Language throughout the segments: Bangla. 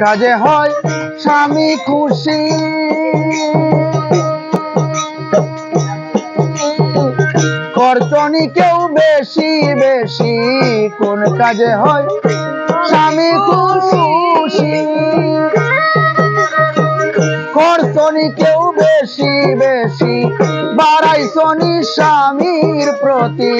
কাজে হয় স্বামী খুশি? করতনি কেউ বেশি বেশি। কোন কাজে হয় স্বামী খুশি? করতনি কেউ বেশি বেশি। বাড়াইছনি স্বামীর প্রতি।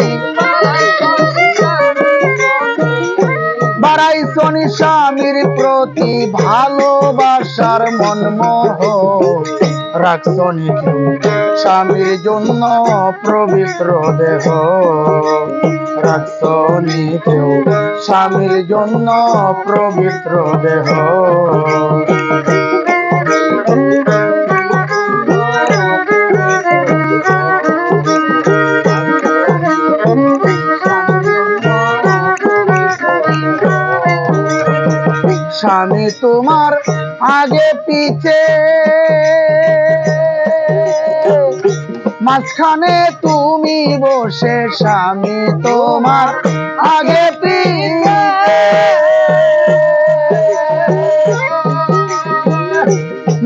বাড়াইছনি স্বামীর প্রতি ভালোবাসার মনমোহ রাখছনি কেউ স্বামীর জন্য পবিত্র দেহ। রাখছনি কেউ স্বামীর জন্য পবিত্র দেহ। স্বামী তোমার আগে পিছে। মাঝখানে তুমি বসে স্বামী তোমার আগে পিছে।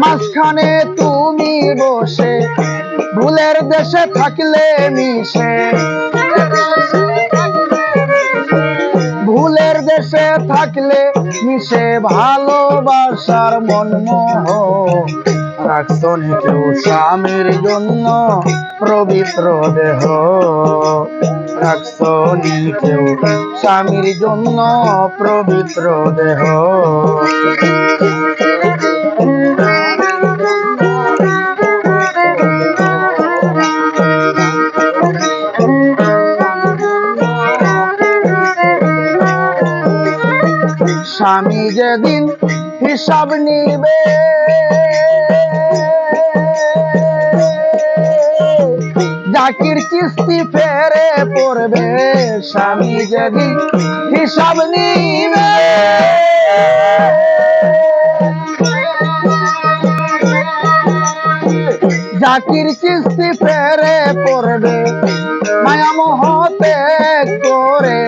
মাঝখানে তুমি বসে, ভুলের দেশে থাকলে মিশে। ভুলের দেশে থাকলে মিশে ভালোবাসার মনমোহ রাখছনি কেউ স্বামীর জন্য পবিত্র দেহ। রাখছনি কেউ স্বামীর জন্য পবিত্র দেহ। স্বামী যেদিন হিসাব নিবে। জাকির কিস্তি ফেরে পড়বে, স্বামী যেদিন হিসাব নিবে। জাকির কিস্তি ফেরে পড়বে, মায়া মোহ করে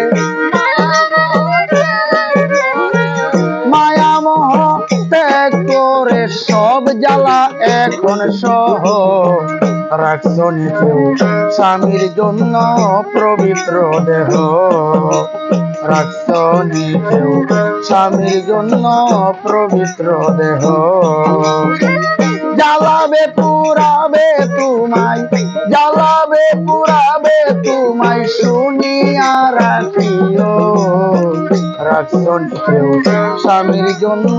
ত্যাগ সব জ্বালা এখন সহ। রাখছনি কেউ স্বামীর জন্য পবিত্র দেহ। রাখছনি কেউ স্বামীর জন্য পবিত্র দেহ। জ্বালাবে, পুরাবে তোমায় জ্বালাবে, পুরাবে, তোমায় শুনিয়া রাখিও। রাখছন স্বামীর জন্য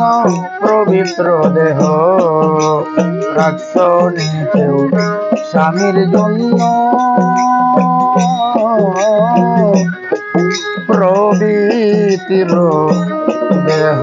পবিত্র দেহ। রাখছন কেউ স্বামীর জন্য পবিত্র দেহ।